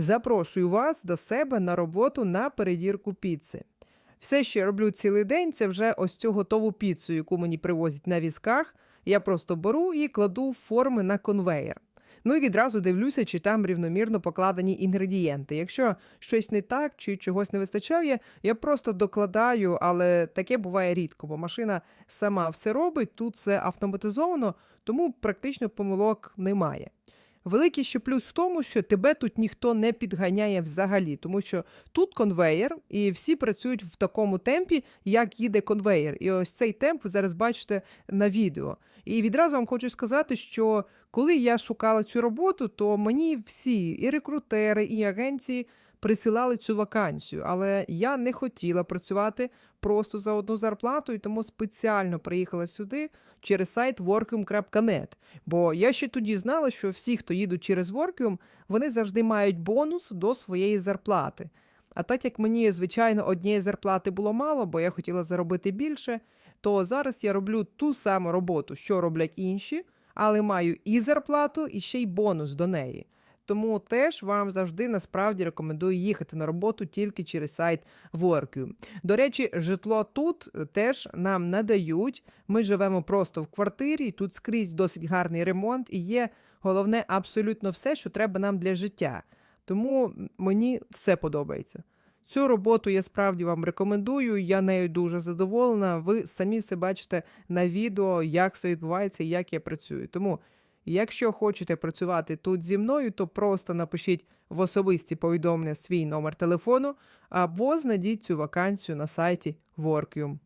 Запрошую вас до себе на роботу на перевірку піци. Все, що я роблю цілий день, це вже ось цю готову піцу, яку мені привозять на візках. Я просто беру і кладу форми на конвеєр. Ну і відразу дивлюся, чи там рівномірно покладені інгредієнти. Якщо щось не так чи чогось не вистачає, я просто докладаю, але таке буває рідко, бо машина сама все робить, тут все автоматизовано, тому практично помилок немає. Великий ще плюс в тому, що тебе тут ніхто не підганяє взагалі, тому що тут конвеєр, і всі працюють в такому темпі, як їде конвеєр. І ось цей темп ви зараз бачите на відео. І відразу вам хочу сказати, що коли я шукала цю роботу, то мені всі і рекрутери, і агенції присилали цю вакансію, але я не хотіла працювати просто за одну зарплату, і тому спеціально приїхала сюди через сайт workium.net. Бо я ще тоді знала, що всі, хто їдуть через Workium, вони завжди мають бонус до своєї зарплати. А так як мені, звичайно, однієї зарплати було мало, бо я хотіла заробити більше, то зараз я роблю ту саму роботу, що роблять інші, але маю і зарплату, і ще й бонус до неї. Тому теж вам завжди насправді рекомендую їхати на роботу тільки через сайт Workium. До речі, житло тут теж нам надають. Ми живемо просто в квартирі, тут скрізь досить гарний ремонт і є головне абсолютно все, що треба нам для життя. Тому мені все подобається. Цю роботу я справді вам рекомендую. Я нею дуже задоволена. Ви самі все бачите на відео, як все відбувається і як я працюю. Тому, якщо хочете працювати тут зі мною, то просто напишіть в особисті повідомлення свій номер телефону або знайдіть цю вакансію на сайті Workium.